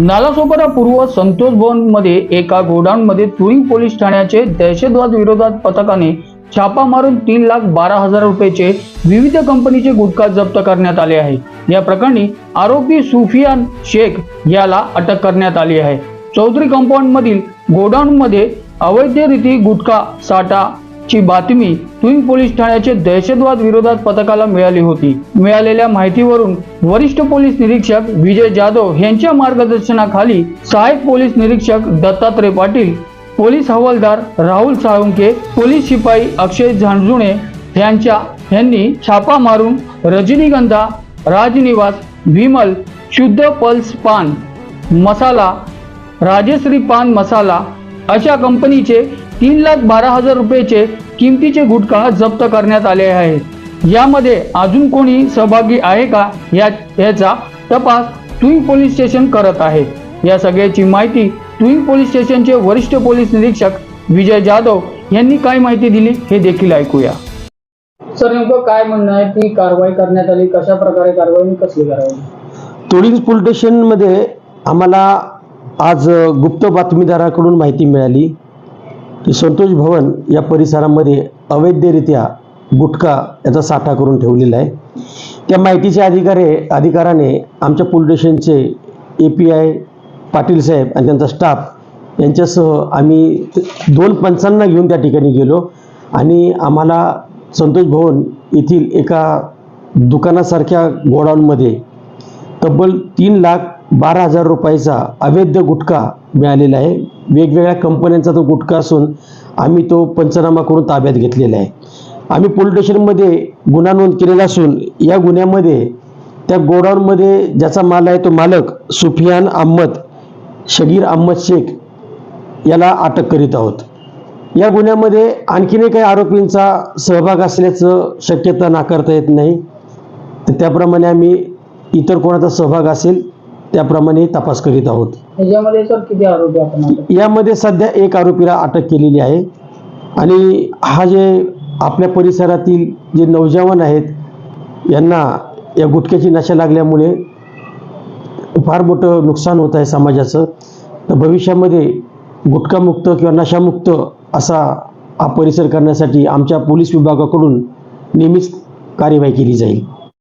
नालासोपारा पूर्व संतोष भवनमध्ये एका गोडाऊनमध्ये तुरी पोलीस ठाण्याचे दहशतवाद विरोधात पथकाने छापा मारून तीन लाख बारा हजार रुपयाचे विविध कंपनीचे गुटखा जप्त करण्यात आले आहे. या प्रकरणी आरोपी सुफियान शेख याला अटक करण्यात आली आहे. चौधरी कंपाऊंड मधील गोडाऊन मध्ये अवैधरिती गुटखा साठा ची बातमी तुंग पोलीस ठाण्याचे दहशतवाद विरोधात पथकाला मिळाली होती. मिळालेल्या माहितीवरून वरिष्ठ पोलीस निरीक्षक विजय जाधव यांच्या मार्गदर्शनाखाली सहाय्यक पोलीस निरीक्षक दत्तात्रय पाटील पोलीस हवालदार राहुल साळुंके पोलीस शिपाई अक्षय झांजुणे यांच्या यांनी छापा मारून रजनीगंधा राजनिवास विमल शुद्ध पल्स पान मसाला राजश्री पान मसाला अशा कंपनीचे तीन लाख बारा हजार रुपयाचे किमतीचे गुटखा जप्त करण्यात आले आहेत. यामध्ये अजून कोणी सहभागी आहे का? या याचा तपास ट्विन पोलीस स्टेशन करत आहे. या सगळ्याची माहिती ट्विन पोलीस स्टेशनचे वरिष्ठ पोलीस निरीक्षक विजय जाधव यांनी काय माहिती दिली हे देखील ऐकूया. सर नेमकं काय म्हणणं आहे? की कारवाई करण्यात आली. कशा प्रकारे कारवाई कसली कारवाई? तोडीज पोलीस स्टेशनमध्ये आम्हाला आज गुप्त बातमीदाराकडून माहिती मिळाली. की संतोष भवन या परिसरामध्ये अवैधरित्या गुटखा याचा साठा करून ठेवलेला आहे. त्या माहितीच्या अधिकारे अधिकाराने आमच्या पोलीस स्टेशनचे ए पी आय पाटील साहेब आणि त्यांचा स्टाफ यांच्यासह आम्ही दोन पंचांना घेऊन त्या ठिकाणी गेलो आणि आम्हाला संतोष भवन येथील एका दुकानासारख्या गोडाऊनमध्ये तब्बल तीन लाख बारा हजार रुपयाचा अवैध गुटखा मिळालेला आहे. वेगवेगळ्या कंपन्यांचा तो गुटखा असून आम्ही तो पंचनामा करून ताब्यात घेतलेला आहे. आम्ही पोलीस स्टेशनमध्ये गुन्हा नोंद केलेला असून या गुन्ह्यामध्ये त्या गोडाऊनमध्ये ज्याचा माल आहे तो मालक सुफियान अहमद शगीर अहमद शेख याला अटक करीत आहोत. या गुन्ह्यामध्ये आणखीनही काही आरोपींचा सहभाग असल्याचं शक्यता नाकारता येत नाही. तर त्याप्रमाणे आम्ही इतर कोणाचा सहभाग असेल त्याप्रमाणे तपास करीत आहोत. ह्याच्यामध्ये सर किती आरोपी आपण अटक यामध्ये सध्या एक आरोपीला अटक केलेली आहे. आणि हा जे आपल्या परिसरातील जे नौजवान आहेत यांना या गुटख्याची नशा लागल्यामुळे फार मोठं नुकसान होत आहे समाजाचं. तर भविष्यामध्ये गुटखामुक्त किंवा नशामुक्त असा हा परिसर करण्यासाठी आमच्या पोलीस विभागाकडून नेहमीच कार्यवाही केली जाईल.